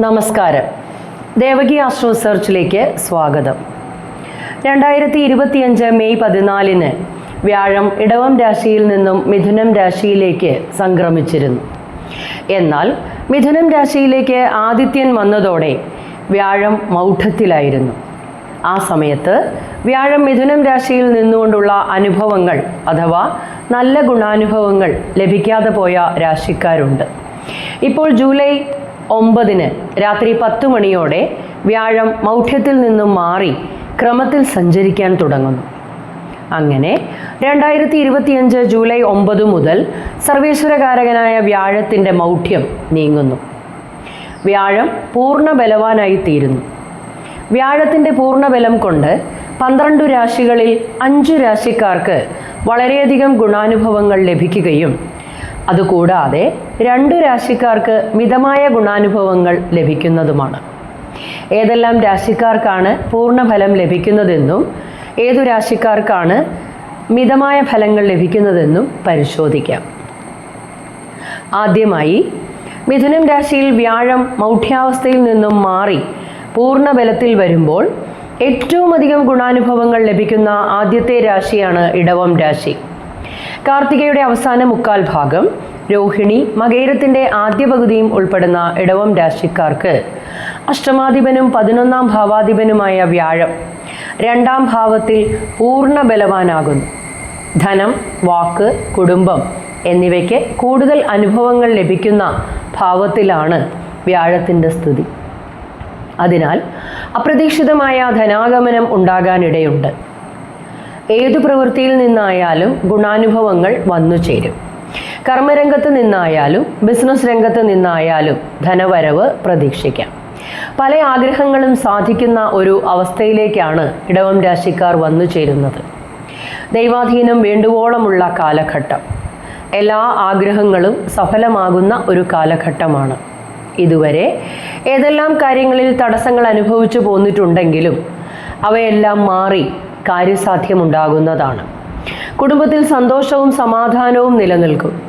നമസ്കാരം. ദേവകി ആശ്രോ സെർച്ചിലേക്ക് സ്വാഗതം. രണ്ടായിരത്തി ഇരുപത്തിയഞ്ച് മെയ് പതിനാലിന് വ്യാഴം ഇടവം രാശിയിൽ നിന്നും മിഥുനം രാശിയിലേക്ക് സംക്രമിച്ചിരുന്നു. എന്നാൽ മിഥുനം രാശിയിലേക്ക് ആദിത്യൻ വന്നതോടെ വ്യാഴം മൗഢത്തിലായിരുന്നു. ആ സമയത്ത് വ്യാഴം മിഥുനം രാശിയിൽ നിന്നുകൊണ്ടുള്ള അനുഭവങ്ങൾ അഥവാ നല്ല ഗുണാനുഭവങ്ങൾ ലഭിക്കാതെ പോയ രാശിക്കാരുണ്ട്. ഇപ്പോൾ ജൂലൈ ഒമ്പതിന് രാത്രി പത്ത് മണിയോടെ വ്യാഴം മൗഢ്യത്തിൽ നിന്നും മാറി ക്രമത്തിൽ സഞ്ചരിക്കാൻ തുടങ്ങുന്നു. അങ്ങനെ രണ്ടായിരത്തി ഇരുപത്തിയഞ്ച് ജൂലൈ ഒമ്പത് മുതൽ സർവേശ്വരകാരകനായ വ്യാഴത്തിന്റെ മൗഢ്യം നീങ്ങുന്നു. വ്യാഴം പൂർണ ബലവാനായി തീരുന്നു. വ്യാഴത്തിന്റെ പൂർണബലം കൊണ്ട് പന്ത്രണ്ട് രാശികളിൽ അഞ്ചു രാശിക്കാർക്ക് വളരെയധികം ഗുണാനുഭവങ്ങൾ ലഭിക്കുകയും അതുകൂടാതെ രണ്ടു രാശിക്കാർക്ക് മിതമായ ഗുണാനുഭവങ്ങൾ ലഭിക്കുന്നതുമാണ്. ഏതെല്ലാം രാശിക്കാർക്കാണ് പൂർണഫലം ലഭിക്കുന്നതെന്നും ഏതു രാശിക്കാർക്കാണ് മിതമായ ഫലങ്ങൾ ലഭിക്കുന്നതെന്നും പരിശോധിക്കാം. ആദ്യമായി മിഥുനം രാശിയിൽ വ്യാഴം മൗഢ്യാവസ്ഥയിൽ നിന്നും മാറി പൂർണ ബലത്തിൽ വരുമ്പോൾ ഏറ്റവും അധികം ഗുണാനുഭവങ്ങൾ ലഭിക്കുന്ന ആദ്യത്തെ രാശിയാണ് ഇടവം രാശി. കാർത്തികയുടെ അവസാന മുക്കാൽ ഭാഗം രോഹിണി മകേരത്തിന്റെ ആദ്യ പകുതിയും ഉൾപ്പെടുന്ന ഇടവം രാശിക്കാർക്ക് അഷ്ടമാധിപനും പതിനൊന്നാം ഭാവാധിപനുമായ വ്യാഴം രണ്ടാം ഭാവത്തിൽ പൂർണ ബലവാനാകുന്നു. ധനം വാക്ക് കുടുംബം എന്നിവയ്ക്ക് കൂടുതൽ അനുഭവങ്ങൾ ലഭിക്കുന്ന ഭാവത്തിലാണ് വ്യാഴത്തിന്റെ സ്ഥിതി. അതിനാൽ അപ്രതീക്ഷിതമായ ധനാഗമനം ഉണ്ടാകാനിടയുണ്ട്. ഏതു പ്രവൃത്തിയിൽ നിന്നായാലും ഗുണാനുഭവങ്ങൾ വന്നു ചേരും. കർമ്മരംഗത്ത് നിന്നായാലും ബിസിനസ് രംഗത്ത് നിന്നായാലും ധനവരവ് പ്രതീക്ഷിക്കാം. പല ആഗ്രഹങ്ങളും സാധിക്കുന്ന ഒരു അവസ്ഥയിലേക്കാണ് ഇടവം രാശിക്കാർ വന്നു ചേരുന്നത്. ദൈവാധീനം വേണ്ടുവോളമുള്ള കാലഘട്ടം. എല്ലാ ആഗ്രഹങ്ങളും സഫലമാകുന്ന ഒരു കാലഘട്ടമാണ്. ഇതുവരെ ഏതെല്ലാം കാര്യങ്ങളിൽ തടസ്സങ്ങൾ അനുഭവിച്ചു പോന്നിട്ടുണ്ടെങ്കിലും അവയെല്ലാം മാറി കാര്യസാധ്യമുണ്ടാകുന്നതാണ്. കുടുംബത്തിൽ സന്തോഷവും സമാധാനവും നിലനിൽക്കും.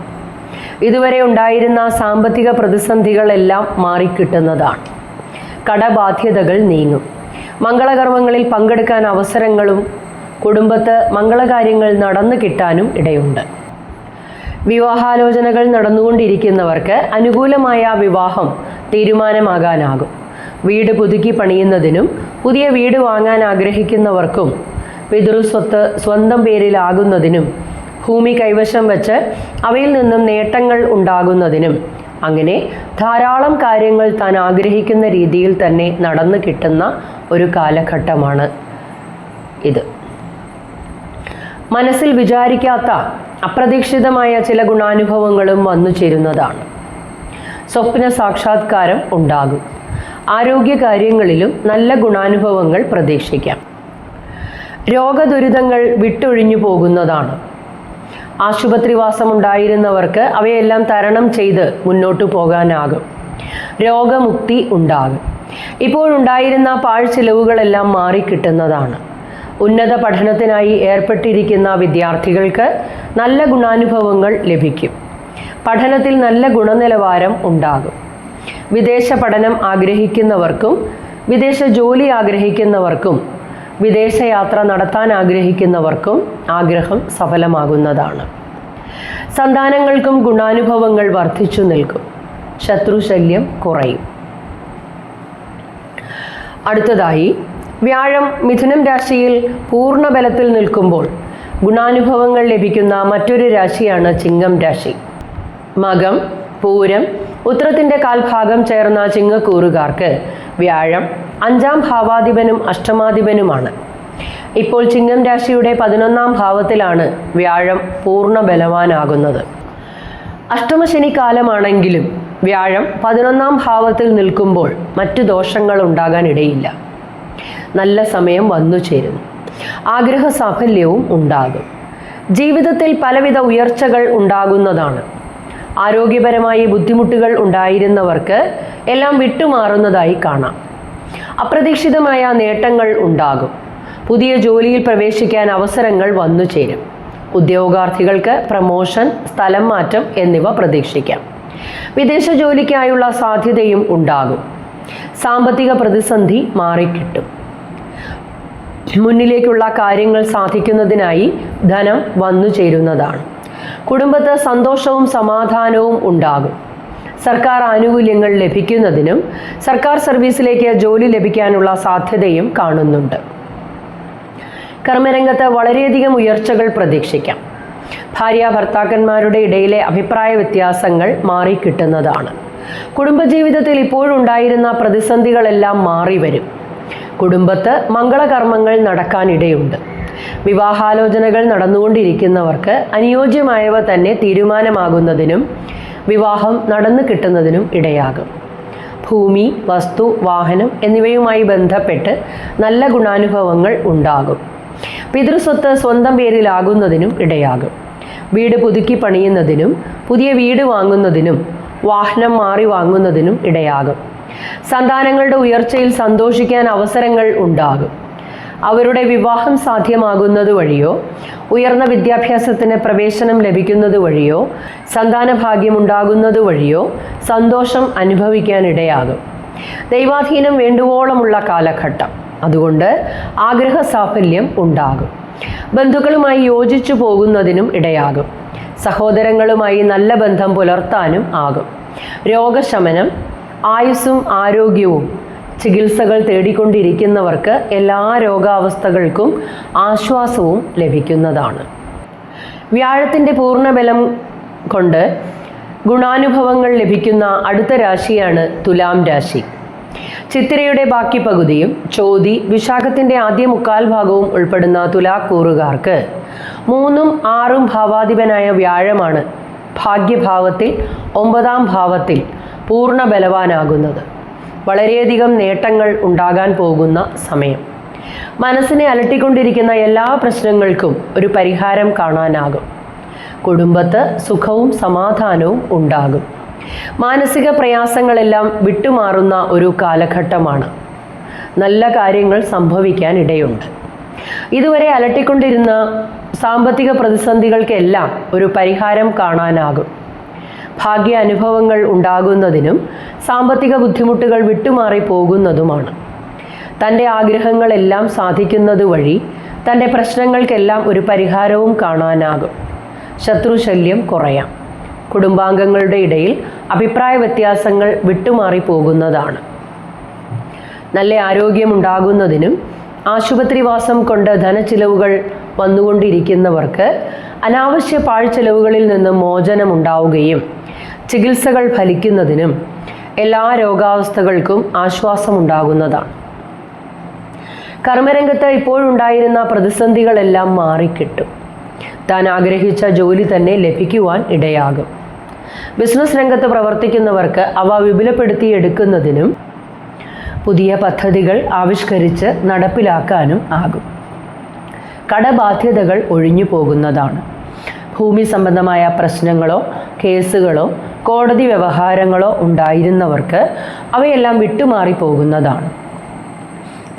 ഇതുവരെ ഉണ്ടായിരുന്ന സാമ്പത്തിക പ്രതിസന്ധികളെല്ലാം മാറിക്കിട്ടുന്നതാണ്. കടബാധ്യതകൾ നീങ്ങും. മംഗളകർമ്മങ്ങളിൽ പങ്കെടുക്കാൻ അവസരങ്ങളും കുടുംബത്ത് മംഗളകാര്യങ്ങൾ നടന്നു കിട്ടാനും ഇടയുണ്ട്. വിവാഹാലോചനകൾ നടന്നുകൊണ്ടിരിക്കുന്നവർക്ക് അനുകൂലമായ വിവാഹം തീരുമാനമാകാനാകും. വീട് പുതുക്കി പണിയുന്നതിനും പുതിയ വീട് വാങ്ങാൻ ആഗ്രഹിക്കുന്നവർക്കും പിതൃസ്വത്ത് സ്വന്തം പേരിലാകുന്നതിനും ഭൂമി കൈവശം വച്ച് അവയിൽ നിന്നും നേട്ടങ്ങൾ ഉണ്ടാകുന്നതിനും അങ്ങനെ ധാരാളം കാര്യങ്ങൾ താൻ ആഗ്രഹിക്കുന്ന രീതിയിൽ തന്നെ നടന്നു കിട്ടുന്ന ഒരു കാലഘട്ടമാണ് ഇത്. മനസ്സിൽ വിചാരിക്കാത്ത അപ്രതീക്ഷിതമായ ചില ഗുണാനുഭവങ്ങളും വന്നു ചേരുന്നതാണ്. സ്വപ്ന സാക്ഷാത്കാരം ഉണ്ടാകും. ആരോഗ്യകാര്യങ്ങളിലും നല്ല ഗുണാനുഭവങ്ങൾ പ്രതീക്ഷിക്കാം. രോഗദുരിതങ്ങൾ വിട്ടൊഴിഞ്ഞു പോകുന്നതാണ്. ആശുപത്രിവാസം ഉണ്ടായിരുന്നവർക്ക് അവയെല്ലാം തരണം ചെയ്ത് മുന്നോട്ടു പോകാനാകും. രോഗമുക്തി ഉണ്ടാകും. ഇപ്പോഴുണ്ടായിരുന്ന പാഴ്ചെലവുകളെല്ലാം മാറിക്കിട്ടുന്നതാണ്. ഉന്നത പഠനത്തിനായി ഏർപ്പെട്ടിരിക്കുന്ന വിദ്യാർത്ഥികൾക്ക് നല്ല ഗുണാനുഭവങ്ങൾ ലഭിക്കും. പഠനത്തിൽ നല്ല ഗുണനിലവാരം ഉണ്ടാകും. വിദേശ പഠനം ആഗ്രഹിക്കുന്നവർക്കും വിദേശ ജോലി ആഗ്രഹിക്കുന്നവർക്കും വിദേശയാത്ര നടത്താൻ ആഗ്രഹിക്കുന്നവർക്കും ആഗ്രഹം സഫലമാകുന്നതാണ്. സന്താനങ്ങൾക്കും ഗുണാനുഭവങ്ങൾ വർദ്ധിച്ചു നിൽക്കും. ശത്രുശല്യം കുറയും. അടുത്തതായി വ്യാഴം മിഥുനം രാശിയിൽ പൂർണ ബലത്തിൽ നിൽക്കുമ്പോൾ ഗുണാനുഭവങ്ങൾ ലഭിക്കുന്ന മറ്റൊരു രാശിയാണ് ചിങ്ങം രാശി. മകം പൂരം ഉത്രത്തിന്റെ കാൽഭാഗം ചേർന്ന ചിങ്ങക്കൂറുകാർക്ക് വ്യാഴം അഞ്ചാം ഭാവാധിപനും അഷ്ടമാധിപനുമാണ്. ഇപ്പോൾ ചിങ്ങം രാശിയുടെ പതിനൊന്നാം ഭാവത്തിലാണ് വ്യാഴം പൂർണ ബലവാനാകുന്നത്. അഷ്ടമശനി കാലമാണെങ്കിലും വ്യാഴം പതിനൊന്നാം ഭാവത്തിൽ നിൽക്കുമ്പോൾ മറ്റു ദോഷങ്ങൾ ഉണ്ടാകാൻ ഇടയില്ല നല്ല സമയം വന്നു ചേരുന്നു. ആഗ്രഹ സാഫല്യവും ഉണ്ടാകും. ജീവിതത്തിൽ പലവിധ ഉയർച്ചകൾ ഉണ്ടാകുന്നതാണ്. ആരോഗ്യപരമായി ബുദ്ധിമുട്ടുകൾ ഉണ്ടായിരുന്നവർക്ക് എല്ലാം വിട്ടുമാറുന്നതായി കാണാം. അപ്രതീക്ഷിതമായ നേട്ടങ്ങൾ ഉണ്ടാകും. പുതിയ ജോലിയിൽ പ്രവേശിക്കാൻ അവസരങ്ങൾ വന്നു ചേരും. ഉദ്യോഗാർത്ഥികൾക്ക് പ്രമോഷൻ സ്ഥലം മാറ്റം എന്നിവ പ്രതീക്ഷിക്കാം. വിദേശ ജോലിക്കായുള്ള സാധ്യതയും ഉണ്ടാകും. സാമ്പത്തിക പ്രതിസന്ധി മാറിക്കിട്ടും. മുന്നിലേക്കുള്ള കാര്യങ്ങൾ സാധിക്കുന്നതിനായി ധനം വന്നു ചേരുന്നതാണ്. കുടുംബത്ത് സന്തോഷവും സമാധാനവും ഉണ്ടാകും. സർക്കാർ ആനുകൂല്യങ്ങൾ ലഭിക്കുന്നതിനും സർക്കാർ സർവീസിലേക്ക് ജോലി ലഭിക്കാനുള്ള സാധ്യതയും കാണുന്നുണ്ട്. കർമ്മരംഗത്ത് വളരെയധികം ഉയർച്ചകൾ പ്രതീക്ഷിക്കാം. ഭാര്യ ഭർത്താക്കന്മാരുടെ ഇടയിലെ അഭിപ്രായ വ്യത്യാസങ്ങൾ മാറിക്കിട്ടുന്നതാണ്. കുടുംബജീവിതത്തിൽ ഇപ്പോഴുണ്ടായിരുന്ന പ്രതിസന്ധികളെല്ലാം മാറി വരും കുടുംബത്ത് മംഗളകർമ്മങ്ങൾ നടക്കാനിടയുണ്ട്. വിവാഹാലോചനകൾ നടന്നുകൊണ്ടിരിക്കുന്നവർക്ക് അനുയോജ്യമായവ തന്നെ തീരുമാനമാകുന്നതിനും വിവാഹം നടന്നു കിട്ടുന്നതിനും ഇടയാകും. ഭൂമി വസ്തു വാഹനം എന്നിവയുമായി ബന്ധപ്പെട്ട് നല്ല ഗുണാനുഭവങ്ങൾ ഉണ്ടാകും. പിതൃസ്വത്ത് സ്വന്തം പേരിലാകുന്നതിനും ഇടയാകും. വീട് പുതുക്കി പണിയുന്നതിനും പുതിയ വീട് വാങ്ങുന്നതിനും വാഹനം മാറി വാങ്ങുന്നതിനും ഇടയാകും. സന്താനങ്ങളുടെ ഉയർച്ചയിൽ സന്തോഷിക്കാൻ അവസരങ്ങൾ ഉണ്ടാകും. അവരുടെ വിവാഹം സാധ്യമാകുന്നത് വഴിയോ? ഉയർന്ന വിദ്യാഭ്യാസത്തിന് പ്രവേശനം ലഭിക്കുന്നത് വഴിയോ? സന്താന ഭാഗ്യമുണ്ടാകുന്നത് വഴിയോ? സന്തോഷം അനുഭവിക്കാനിടയാകും. ദൈവാധീനം വേണ്ടുവോളമുള്ള കാലഘട്ടം. അതുകൊണ്ട് ആഗ്രഹ സാഫല്യം ഉണ്ടാകും. ബന്ധുക്കളുമായി യോജിച്ചു പോകുന്നതിനും ഇടയാകും. സഹോദരങ്ങളുമായി നല്ല ബന്ധം പുലർത്താനും ആകും. രോഗശമനം ആയുസ്സും ആരോഗ്യവും ചികിത്സകൾ തേടിക്കൊണ്ടിരിക്കുന്നവർക്ക് എല്ലാ രോഗാവസ്ഥകൾക്കും ആശ്വാസവും ലഭിക്കുന്നതാണ്. വ്യാഴത്തിന്റെ പൂർണബലം കൊണ്ട് ഗുണാനുഭവങ്ങൾ ലഭിക്കുന്ന അടുത്ത രാശിയാണ് തുലാം രാശി. ചിത്തിരയുടെ ബാക്കി പകുതിയും ചോതി വിശാഖത്തിന്റെ ആദ്യ മുക്കാൽ ഭാഗവും ഉൾപ്പെടുന്ന തുലാക്കൂറുകാർക്ക് മൂന്നും ആറും ഭാവാധിപനായ വ്യാഴമാണ് ഭാഗ്യഭാവത്തിൽ ഒമ്പതാം ഭാവത്തിൽ പൂർണ ബലവാനാകുന്നത്. വളരെയധികം നേട്ടങ്ങൾ ഉണ്ടാകാൻ പോകുന്ന സമയം. മനസ്സിനെ അലട്ടിക്കൊണ്ടിരിക്കുന്ന എല്ലാ പ്രശ്നങ്ങൾക്കും ഒരു പരിഹാരം കാണാനാകും. കുടുംബത്ത് സുഖവും സമാധാനവും ഉണ്ടാകും. മാനസിക പ്രയാസങ്ങളെല്ലാം വിട്ടുമാറുന്ന ഒരു കാലഘട്ടമാണ്. നല്ല കാര്യങ്ങൾ സംഭവിക്കാൻ ഇടയുണ്ട്. ഇതുവരെ അലട്ടിക്കൊണ്ടിരുന്ന സാമ്പത്തിക പ്രതിസന്ധികൾക്കെല്ലാം ഒരു പരിഹാരം കാണാനാകും. ഭാഗ്യ അനുഭവങ്ങൾ ഉണ്ടാകുന്നതിനും സാമ്പത്തിക ബുദ്ധിമുട്ടുകൾ വിട്ടുമാറി പോകുന്നതുമാണ്. തന്റെ ആഗ്രഹങ്ങളെല്ലാം സാധിക്കുന്നത് വഴി തന്റെ പ്രശ്നങ്ങൾക്കെല്ലാം ഒരു പരിഹാരവും കാണാനാകും. ശത്രുശല്യം കുറയാം. കുടുംബാംഗങ്ങളുടെ ഇടയിൽ അഭിപ്രായ വ്യത്യാസങ്ങൾ വിട്ടുമാറി പോകുന്നതാണ്. നല്ല ആരോഗ്യമുണ്ടാകുന്നതിനും ആശുപത്രിവാസം കൊണ്ട് ധനച്ചിലവുകൾ വന്നുകൊണ്ടിരിക്കുന്നവർക്ക് അനാവശ്യ പാഴ്ചെലവുകളിൽ നിന്ന് മോചനമുണ്ടാവുകയും ചികിത്സകൾ ഫലിക്കുന്നതിനും എല്ലാ രോഗാവസ്ഥകൾക്കും ആശ്വാസമുണ്ടാകുന്നതാണ്. കർമ്മരംഗത്ത് ഇപ്പോഴുണ്ടായിരുന്ന പ്രതിസന്ധികളെല്ലാം മാറിക്കിട്ടും. താൻ ആഗ്രഹിച്ച ജോലി തന്നെ ലഭിക്കുവാൻ ഇടയാകും. ബിസിനസ് രംഗത്ത് പ്രവർത്തിക്കുന്നവർക്ക് അവ വിപുലപ്പെടുത്തിയെടുക്കുന്നതിനും പുതിയ പദ്ധതികൾ ആവിഷ്കരിച്ച് നടപ്പിലാക്കാനും ആകും. കടബാധ്യതകൾ ഒഴിഞ്ഞു പോകുന്നതാണ് ഭൂമി സംബന്ധമായ പ്രശ്നങ്ങളോ കേസുകളോ കോടതി വ്യവഹാരങ്ങളോ ഉണ്ടായിരുന്നവർക്ക് അവയെല്ലാം വിട്ടുമാറി പോകുന്നതാണ്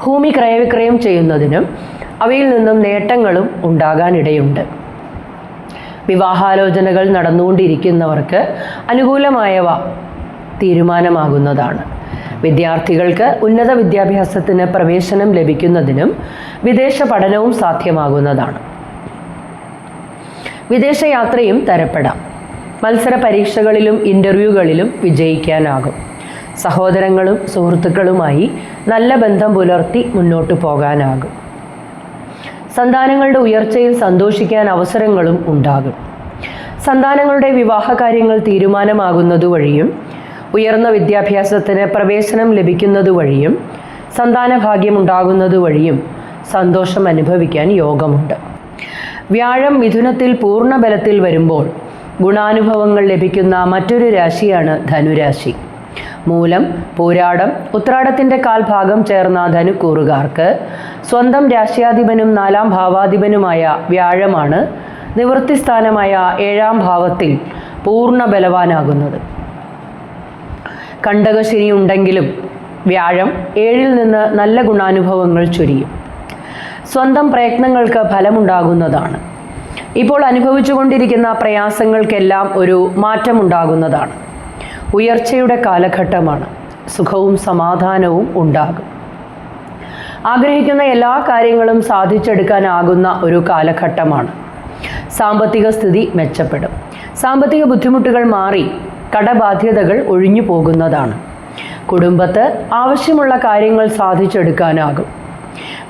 ഭൂമി ക്രയവിക്രയം ചെയ്യുന്നതിനും അവയിൽ നിന്നും നേട്ടങ്ങളും ഉണ്ടാകാനിടയുണ്ട്. വിവാഹാലോചനകൾ നടന്നുകൊണ്ടിരിക്കുന്നവർക്ക് അനുകൂലമായവ തീരുമാനമാകുന്നതാണ്. വിദ്യാർത്ഥികൾക്ക് ഉന്നത വിദ്യാഭ്യാസത്തിന് പ്രവേശനം ലഭിക്കുന്നതിനും വിദേശ പഠനവും സാധ്യമാകുന്നതാണ്. വിദേശയാത്രയും തരപ്പെടാം. മത്സര പരീക്ഷകളിലും ഇന്റർവ്യൂകളിലും വിജയിക്കാനാകും. സഹോദരങ്ങളും സുഹൃത്തുക്കളുമായി നല്ല ബന്ധം പുലർത്തി മുന്നോട്ടു പോകാനാകും. സന്താനങ്ങളുടെ ഉയർച്ചയിൽ സന്തോഷിക്കാൻ അവസരങ്ങളും ഉണ്ടാകും. സന്താനങ്ങളുടെ വിവാഹകാര്യങ്ങൾ തീരുമാനമാകുന്നതുവഴിയും തീരുമാനമാകുന്നത് ഉയർന്ന വിദ്യാഭ്യാസത്തിന് പ്രവേശനം ലഭിക്കുന്നതുവഴിയും സന്താന ഭാഗ്യമുണ്ടാകുന്നതുവഴിയും സന്തോഷം അനുഭവിക്കാൻ യോഗമുണ്ട്. വ്യാഴം മിഥുനത്തിൽ പൂർണ ബലത്തിൽ വരുമ്പോൾ ഗുണാനുഭവങ്ങൾ ലഭിക്കുന്ന മറ്റൊരു രാശിയാണ് ധനുരാശി. മൂലം പൂരാടം ഉത്രാടത്തിന്റെ കാൽഭാഗം ചേർന്ന ധനുക്കൂറുകാർക്ക് സ്വന്തം രാശ്യാധിപനും നാലാം ഭാവാധിപനുമായ വ്യാഴമാണ് നിവൃത്തിസ്ഥാനമായ ഏഴാം ഭാവത്തിൽ പൂർണ ബലവാനാകുന്നത്. കണ്ടകശനി ഉണ്ടെങ്കിലും വ്യാഴം ഏഴിൽ നിന്ന് നല്ല ഗുണാനുഭവങ്ങൾ ചൊരിയും. സ്വന്തം പ്രയത്നങ്ങൾക്ക് ഫലമുണ്ടാകുന്നതാണ്. ഇപ്പോൾ അനുഭവിച്ചുകൊണ്ടിരിക്കുന്ന പ്രയാസങ്ങൾക്കെല്ലാം ഒരു മാറ്റമുണ്ടാകുന്നതാണ്. ഉയർച്ചയുടെ കാലഘട്ടമാണ്. സുഖവും സമാധാനവും ഉണ്ടാകും. ആഗ്രഹിക്കുന്ന എല്ലാ കാര്യങ്ങളും സാധിച്ചെടുക്കാനാകുന്ന ഒരു കാലഘട്ടമാണ്. സാമ്പത്തിക സ്ഥിതി മെച്ചപ്പെടും. സാമ്പത്തിക ബുദ്ധിമുട്ടുകൾ മാറി കടബാധ്യതകൾ ഒഴിഞ്ഞു പോകുന്നതാണ് കുടുംബത്ത് ആവശ്യമുള്ള കാര്യങ്ങൾ സാധിച്ചെടുക്കാനാകും.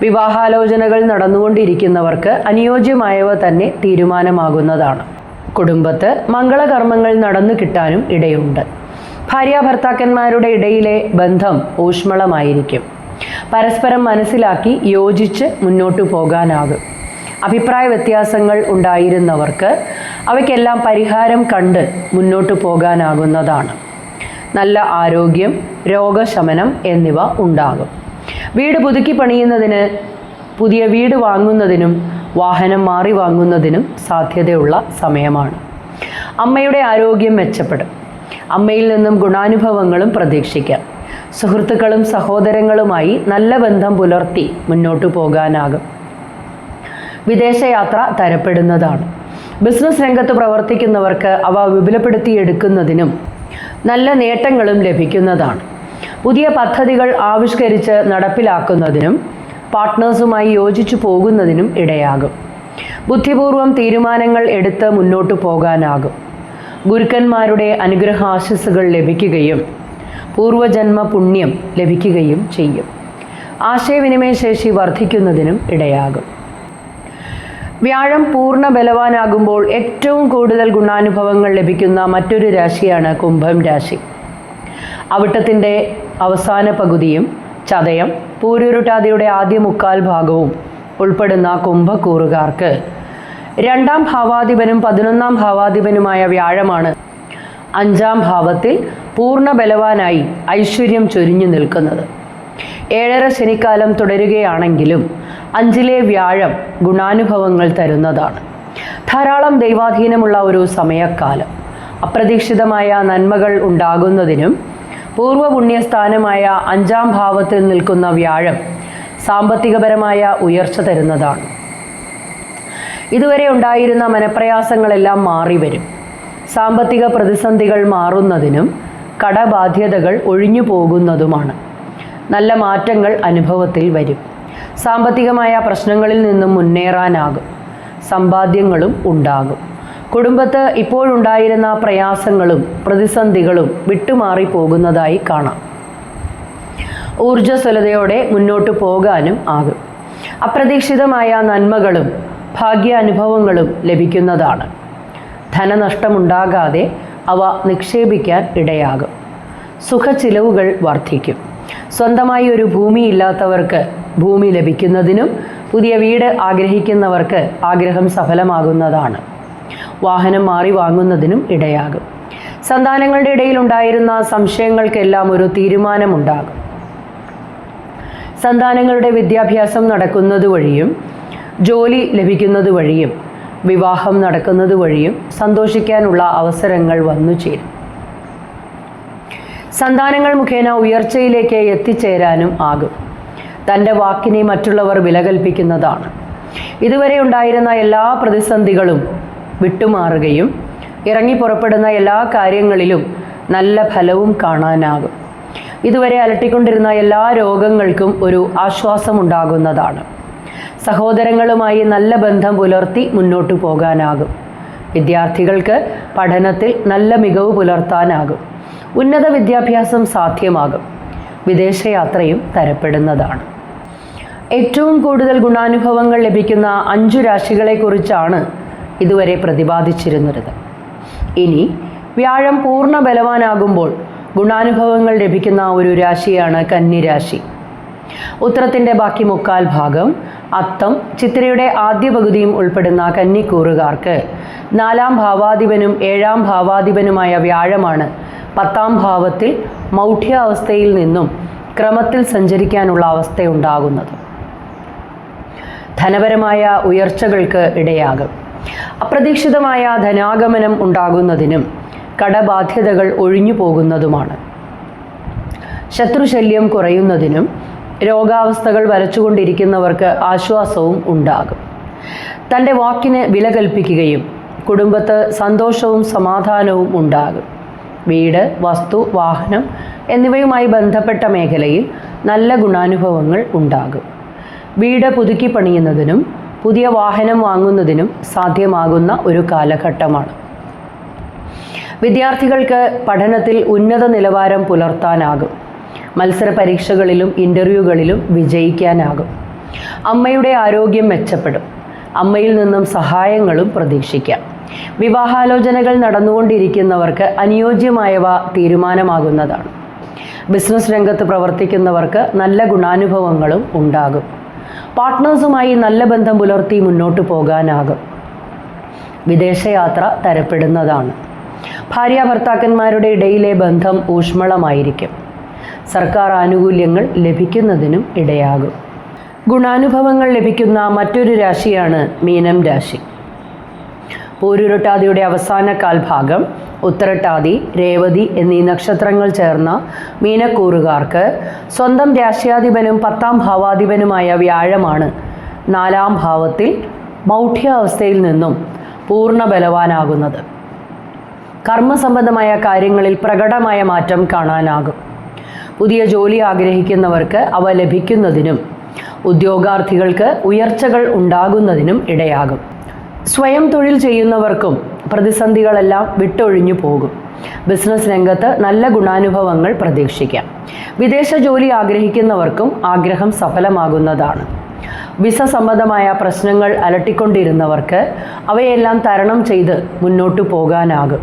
വിവാഹാലോചനകൾ നടന്നുകൊണ്ടിരിക്കുന്നവർക്ക് അനുയോജ്യമായവ തന്നെ തീരുമാനമാകുന്നതാണ്. കുടുംബത്ത് മംഗളകർമ്മങ്ങൾ നടന്നു കിട്ടാനും ഇടയുണ്ട്. ഭാര്യ ഭർത്താക്കന്മാരുടെ ഇടയിലെ ബന്ധം ഊഷ്മളമായിരിക്കും. പരസ്പരം മനസ്സിലാക്കി യോജിച്ച് മുന്നോട്ടു പോകാനാകും. അഭിപ്രായ വ്യത്യാസങ്ങൾ ഉണ്ടായിരുന്നവർക്ക് അവയ്ക്കെല്ലാം പരിഹാരം കണ്ട് മുന്നോട്ടു പോകാനാകുന്നതാണ്. നല്ല ആരോഗ്യം രോഗശമനം എന്നിവ ഉണ്ടാകും. വീട് പുതുക്കി പണിയുന്നതിന് പുതിയ വീട് വാങ്ങുന്നതിനും വാഹനം മാറി വാങ്ങുന്നതിനും സാധ്യതയുള്ള സമയമാണ്. അമ്മയുടെ ആരോഗ്യം മെച്ചപ്പെടും. അമ്മയിൽ നിന്നും ഗുണാനുഭവങ്ങളും പ്രതീക്ഷിക്കാം. സുഹൃത്തുക്കളും സഹോദരങ്ങളുമായി നല്ല ബന്ധം പുലർത്തി മുന്നോട്ടു പോകാനാകും. വിദേശയാത്ര തരപ്പെടുന്നതാണ്. ബിസിനസ് രംഗത്ത് പ്രവർത്തിക്കുന്നവർക്ക് അവ വിപുലപ്പെടുത്തിയെടുക്കുന്നതിനും നല്ല നേട്ടങ്ങളും ലഭിക്കുന്നതാണ്. പുതിയ പദ്ധതികൾ ആവിഷ്കരിച്ച് നടപ്പിലാക്കുന്നതിനും പാർട്ട്നേഴ്സുമായി യോജിച്ചു പോകുന്നതിനും ഇടയാകും. ബുദ്ധിപൂർവം തീരുമാനങ്ങൾ എടുത്ത് മുന്നോട്ടു പോകാനാകും. ഗുരുക്കന്മാരുടെ അനുഗ്രഹാശസ്സുകൾ ലഭിക്കുകയും പൂർവജന്മ പുണ്യം ലഭിക്കുകയും ചെയ്യും. ആശയവിനിമയ ശേഷി വർദ്ധിക്കുന്നതിനും ഇടയാകും. വ്യാഴം പൂർണ ബലവാനാകുമ്പോൾ ഏറ്റവും കൂടുതൽ ഗുണാനുഭവങ്ങൾ ലഭിക്കുന്ന മറ്റൊരു രാശിയാണ് കുംഭം രാശി. അവിട്ടത്തിന്റെ അവസാന പകുതിയും ചതയം പൂരുരുട്ടാതിയുടെ ആദ്യ മുക്കാൽ ഭാഗവും ഉൾപ്പെടുന്ന കുംഭക്കൂറുകാർക്ക്. രണ്ടാം ഭാവാധിപനും പതിനൊന്നാം ഭാവാധിപനുമായ വ്യാഴമാണ് അഞ്ചാം ഭാവത്തിൽ പൂർണ ബലവാനായി ഐശ്വര്യം ചൊരിഞ്ഞു നിൽക്കുന്നത്. ഏഴര ശനിക്കാലം തുടരുകയാണെങ്കിലും അഞ്ചിലെ വ്യാഴം ഗുണാനുഭവങ്ങൾ തരുന്നതാണ്. ധാരാളം ദൈവാധീനമുള്ള ഒരു സമയക്കാലം. അപ്രതീക്ഷിതമായ നന്മകൾ ഉണ്ടാകുന്നതിനും പൂർവപുണ്യസ്ഥാനമായ അഞ്ചാം ഭാവത്തിൽ നിൽക്കുന്ന വ്യാഴം സാമ്പത്തികപരമായ ഉയർച്ച തരുന്നതാണ്. ഇതുവരെ ഉണ്ടായിരുന്ന മനപ്രയാസങ്ങളെല്ലാം മാറി വരും സാമ്പത്തിക പ്രതിസന്ധികൾ മാറുന്നതിനും കടബാധ്യതകൾ ഒഴിഞ്ഞു പോകുന്നതുമാണ്. നല്ല മാറ്റങ്ങൾ അനുഭവത്തിൽ വരും. സാമ്പത്തികമായ പ്രശ്നങ്ങളിൽ നിന്നും മുന്നേറാനാകും. സമ്പാദ്യങ്ങളും ഉണ്ടാകും. കുടുംബത്ത് ഇപ്പോഴുണ്ടായിരുന്ന പ്രയാസങ്ങളും പ്രതിസന്ധികളും വിട്ടുമാറി പോകുന്നതായി കാണാം. ഊർജസ്വലതയോടെ മുന്നോട്ട് പോകാനും ആകും. അപ്രതീക്ഷിതമായ നന്മകളും ഭാഗ്യാനുഭവങ്ങളും ലഭിക്കുന്നതാണ്. ധനനഷ്ടമുണ്ടാകാതെ അവ നിക്ഷേപിക്കാൻ ഇടയാകും. സുഖച്ചിലവുകൾ വർദ്ധിക്കും. സ്വന്തമായി ഒരു ഭൂമി ഇല്ലാത്തവർക്ക് ഭൂമി ലഭിക്കുന്നതിനും പുതിയ വീട് ആഗ്രഹിക്കുന്നവർക്ക് ആഗ്രഹം സഫലമാകുന്നതാണ്. വാഹനം മാറി വാങ്ങുന്നതിനും ഇടയാകും. സന്താനങ്ങളുടെ ഇടയിൽ ഉണ്ടായിരുന്ന സംശയങ്ങൾക്കെല്ലാം ഒരു തീരുമാനമുണ്ടാകും. സന്താനങ്ങളുടെ വിദ്യാഭ്യാസം നടക്കുന്നത് വഴിയും ജോലി ലഭിക്കുന്നത് വഴിയും വിവാഹം നടക്കുന്നത് വഴിയും സന്തോഷിക്കാനുള്ള അവസരങ്ങൾ വന്നു ചേരും സന്താനങ്ങൾ മുഖേന ഉയർച്ചയിലേക്ക് എത്തിച്ചേരാനും ആകും. തന്റെ വാക്കിനെ മറ്റുള്ളവർ വിലകൽപ്പിക്കുന്നതാണ്. ഇതുവരെ ഉണ്ടായിരുന്ന എല്ലാ പ്രതിസന്ധികളും വിട്ടുമാറുകയും ഇറങ്ങി പുറപ്പെടുന്ന എല്ലാ കാര്യങ്ങളിലും നല്ല ഫലവും കാണാനാകും. ഇതുവരെ അലട്ടിക്കൊണ്ടിരുന്ന എല്ലാ രോഗങ്ങൾക്കും ഒരു ആശ്വാസമുണ്ടാകുന്നതാണ്. സഹോദരങ്ങളുമായി നല്ല ബന്ധം പുലർത്തി മുന്നോട്ടു പോകാനാകും. വിദ്യാർത്ഥികൾക്ക് പഠനത്തിൽ നല്ല മികവ് പുലർത്താനാകും. ഉന്നത വിദ്യാഭ്യാസം സാധ്യമാകും. വിദേശയാത്രയും തരപ്പെടുന്നതാണ്. ഏറ്റവും കൂടുതൽ ഗുണാനുഭവങ്ങൾ ലഭിക്കുന്ന അഞ്ചു രാശികളെക്കുറിച്ചാണ് ഇതുവരെ പ്രതിപാദിച്ചിരുന്നത്. ഇനി വ്യാഴം പൂർണ ബലവാനാകുമ്പോൾ ഗുണാനുഭവങ്ങൾ ലഭിക്കുന്ന ഒരു രാശിയാണ് കന്നിരാശി ഉത്തരത്തിന്റെ ബാക്കി മുക്കാൽ ഭാഗം അത്തം ചിത്രയുടെ ആദ്യ പകുതിയും ഉൾപ്പെടുന്ന കന്നിക്കൂറുകാർക്ക് നാലാം ഭാവാധിപനും ഏഴാം ഭാവാധിപനുമായ വ്യാഴമാണ് പത്താം ഭാവത്തിൽ മൗഢ്യാവസ്ഥയിൽ നിന്നും ക്രമത്തിൽ സഞ്ചരിക്കാനുള്ള അവസ്ഥയുണ്ടാകുന്നത്. ധനപരമായ ഉയർച്ചകൾക്ക് ഇടയാകും. അപ്രതീക്ഷിതമായ ധനാഗമനം ഉണ്ടാകുന്നതിനും കടബാധ്യതകൾ ഒഴിഞ്ഞു പോകുന്നതുമാണ് ശത്രുശല്യം കുറയുന്നതിനും രോഗാവസ്ഥകൾ വരച്ചുകൊണ്ടിരിക്കുന്നവർക്ക് ആശ്വാസവും ഉണ്ടാകും. തന്റെ വാക്കിന് വില കൽപ്പിക്കുകയും കുടുംബത്ത് സന്തോഷവും സമാധാനവും ഉണ്ടാകും. വീട് വസ്തു വാഹനം എന്നിവയുമായി ബന്ധപ്പെട്ട മേഖലയിൽ നല്ല ഗുണാനുഭവങ്ങൾ ഉണ്ടാകും. വീട് പുതുക്കി പണിയുന്നതിനും പുതിയ വാഹനം വാങ്ങുന്നതിനും സാധ്യമാകുന്ന ഒരു കാലഘട്ടമാണ്. വിദ്യാർത്ഥികൾക്ക് പഠനത്തിൽ ഉന്നത നിലവാരം പുലർത്താനാകും. മത്സര പരീക്ഷകളിലും ഇന്റർവ്യൂകളിലും വിജയിക്കാനാകും. അമ്മയുടെ ആരോഗ്യം മെച്ചപ്പെടും. അമ്മയിൽ നിന്നും സഹായങ്ങളും പ്രതീക്ഷിക്കാം. വിവാഹാലോചനകൾ നടന്നുകൊണ്ടിരിക്കുന്നവർക്ക് അനുയോജ്യമായവ തീരുമാനമാകുന്നതാണ്. ബിസിനസ് രംഗത്ത് പ്രവർത്തിക്കുന്നവർക്ക് നല്ല ഗുണാനുഭവങ്ങളും ഉണ്ടാകും. പാർട്ട്നേഴ്സുമായി നല്ല ബന്ധം പുലർത്തി മുന്നോട്ട് പോകാനാകും. വിദേശയാത്ര തരപ്പെടുന്നതാണ്. ഭാര്യ ഭർത്താക്കന്മാരുടെ ഇടയിലെ ബന്ധം ഊഷ്മളമായിരിക്കും. സർക്കാർ ആനുകൂല്യങ്ങൾ ലഭിക്കുന്നതിനും ഇടയാകും. ഗുണാനുഭവങ്ങൾ ലഭിക്കുന്ന മറ്റൊരു രാശിയാണ് മീനം രാശി. പൂരുരുട്ടാതിയുടെ അവസാന കാൽഭാഗം ഉത്തരട്ടാതി രേവതി എന്നീ നക്ഷത്രങ്ങൾ ചേർന്ന മീനക്കൂറുകാർക്ക് സ്വന്തം രാശ്യാധിപനും പത്താം ഭാവാധിപനുമായ വ്യാഴമാണ്. നാലാം ഭാവത്തിൽ മൗഢ്യാവസ്ഥയിൽ നിന്നും പൂർണ ബലവാനാകുന്നത്. കർമ്മസംബന്ധമായ കാര്യങ്ങളിൽ പ്രകടമായ മാറ്റം കാണാനാകും. പുതിയ ജോലി ആഗ്രഹിക്കുന്നവർക്ക് അവ ലഭിക്കുന്നതിനും ഉദ്യോഗാർത്ഥികൾക്ക് ഉയർച്ചകൾ ഉണ്ടാകുന്നതിനും ഇടയാകും. സ്വയം തൊഴിൽ ചെയ്യുന്നവർക്കും പ്രതിസന്ധികളെല്ലാം വിട്ടൊഴിഞ്ഞു പോകും. ബിസിനസ് രംഗത്ത് നല്ല ഗുണാനുഭവങ്ങൾ പ്രതീക്ഷിക്കാം. വിദേശ ജോലി ആഗ്രഹിക്കുന്നവർക്കും ആഗ്രഹം സഫലമാകുന്നതാണ്. വിസ സംബന്ധമായ പ്രശ്നങ്ങൾ അലട്ടിക്കൊണ്ടിരുന്നവർക്ക് അവയെല്ലാം തരണം ചെയ്ത് മുന്നോട്ടു പോകാനാകും.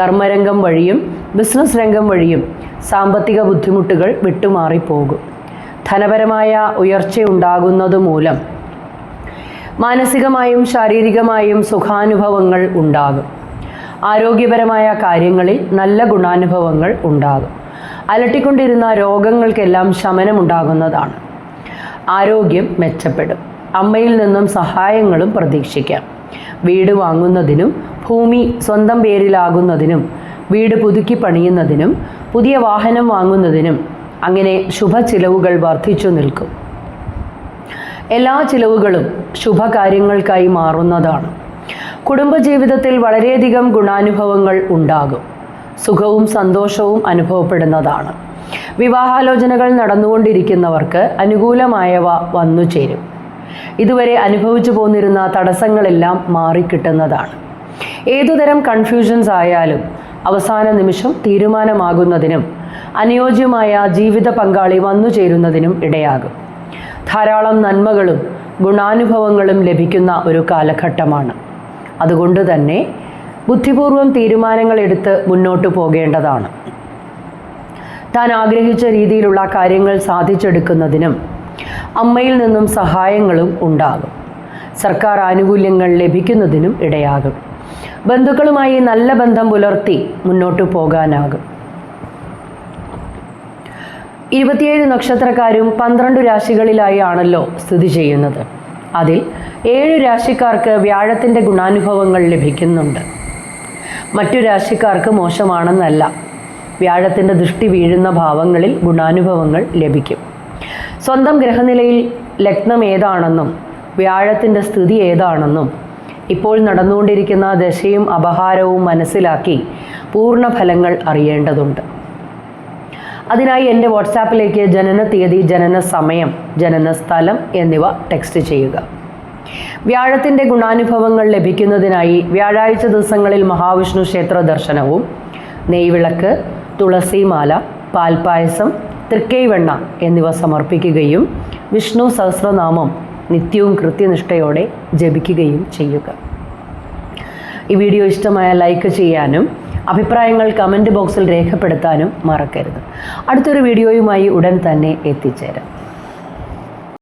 കർമ്മരംഗം വഴിയും ബിസിനസ് രംഗം വഴിയും സാമ്പത്തിക ബുദ്ധിമുട്ടുകൾ വിട്ടുമാറിപ്പോകും. ധനപരമായ ഉയർച്ചയുണ്ടാകുന്നത് മൂലം മാനസികമായും ശാരീരികമായും സുഖാനുഭവങ്ങൾ ഉണ്ടാകും. ആരോഗ്യപരമായ കാര്യങ്ങളിൽ നല്ല ഗുണാനുഭവങ്ങൾ ഉണ്ടാകും. അലട്ടിക്കൊണ്ടിരുന്ന രോഗങ്ങൾക്കെല്ലാം ശമനമുണ്ടാകുന്നതാണ്. ആരോഗ്യം മെച്ചപ്പെടും. അമ്മയിൽ നിന്നും സഹായങ്ങളും പ്രതീക്ഷിക്കാം. വീട് വാങ്ങുന്നതിനും ഭൂമി സ്വന്തം പേരിലാകുന്നതിനും വീട് പുതുക്കി പണിയുന്നതിനും പുതിയ വാഹനം വാങ്ങുന്നതിനും അങ്ങനെ ശുഭ ചിലവുകൾ വർദ്ധിച്ചു നിൽക്കും. എല്ലാ ചിലവുകളും ശുഭകാര്യങ്ങൾക്കായി മാറുന്നതാണ്. കുടുംബജീവിതത്തിൽ വളരെയധികം ഗുണാനുഭവങ്ങൾ ഉണ്ടാകും. സുഖവും സന്തോഷവും അനുഭവപ്പെടുന്നതാണ്. വിവാഹാലോചനകൾ നടന്നുകൊണ്ടിരിക്കുന്നവർക്ക് അനുകൂലമായവ വന്നു ചേരും. ഇതുവരെ അനുഭവിച്ചു പോന്നിരുന്ന തടസ്സങ്ങളെല്ലാം മാറിക്കിട്ടുന്നതാണ്. ഏതുതരം കൺഫ്യൂഷൻസ് ആയാലും അവസാന നിമിഷം തീരുമാനമാകുന്നതിനും അനുയോജ്യമായ ജീവിത പങ്കാളി വന്നു ചേരുന്നതിനും ഇടയാകും. ധാരാളം നന്മകളും ഗുണാനുഭവങ്ങളും ലഭിക്കുന്ന ഒരു കാലഘട്ടമാണ്. അതുകൊണ്ട് തന്നെ ബുദ്ധിപൂർവം തീരുമാനങ്ങൾ എടുത്ത് മുന്നോട്ട് പോകേണ്ടതാണ്. താൻ ആഗ്രഹിച്ച രീതിയിലുള്ള കാര്യങ്ങൾ സാധിച്ചെടുക്കുന്നതിനും അമ്മയിൽ നിന്നും സഹായങ്ങളും ഉണ്ടാകും. സർക്കാർ ആനുകൂല്യങ്ങൾ ലഭിക്കുന്നതിനും ഇടയാകും. ബന്ധുക്കളുമായി നല്ല ബന്ധം പുലർത്തി മുന്നോട്ട് പോകാനാകും. ഇരുപത്തിയേഴ് നക്ഷത്രക്കാരും പന്ത്രണ്ട് രാശികളിലായി ആണല്ലോ സ്ഥിതി ചെയ്യുന്നത്. അതിൽ ഏഴ് രാശിക്കാർക്ക് വ്യാഴത്തിന്റെ ഗുണാനുഭവങ്ങൾ ലഭിക്കുന്നുണ്ട്. മറ്റു രാശിക്കാർക്ക് മോശമാണെന്നല്ല. വ്യാഴത്തിന്റെ ദൃഷ്ടി വീഴുന്ന ഭാവങ്ങളിൽ ഗുണാനുഭവങ്ങൾ ലഭിക്കും. സ്വന്തം ഗ്രഹനിലയിൽ ലഗ്നം ഏതാണെന്നും വ്യാഴത്തിന്റെ സ്ഥിതി ഏതാണെന്നും ഇപ്പോൾ നടന്നുകൊണ്ടിരിക്കുന്ന ദശയും അപഹാരവും മനസ്സിലാക്കി പൂർണ ഫലങ്ങൾ അറിയേണ്ടതുണ്ട്. അതിനായി എന്റെ വാട്സാപ്പിലേക്ക് ജനന തീയതി ജനന സമയം ജനന സ്ഥലം എന്നിവ ടെക്സ്റ്റ് ചെയ്യുക. വ്യാഴത്തിന്റെ ഗുണാനുഭവങ്ങൾ ലഭിക്കുന്നതിനായി വ്യാഴാഴ്ച ദിവസങ്ങളിൽ മഹാവിഷ്ണു ക്ഷേത്ര ദർശനവും നെയ്വിളക്ക് തുളസിമാല പാൽപ്പായസം തൃക്കൈവെണ്ണ എന്നിവ സമർപ്പിക്കുകയും വിഷ്ണു സഹസ്രനാമം നിത്യവും കൃത്യനിഷ്ഠയോടെ ജപിക്കുകയും ചെയ്യുക. ഈ വീഡിയോ ഇഷ്ടമായ ലൈക്ക് ചെയ്യാനും അഭിപ്രായങ്ങൾ കമന്റ് ബോക്സിൽ രേഖപ്പെടുത്താനും മറക്കരുത്. അടുത്തൊരു വീഡിയോയുമായി ഉടൻ തന്നെ എത്തിച്ചേരാം.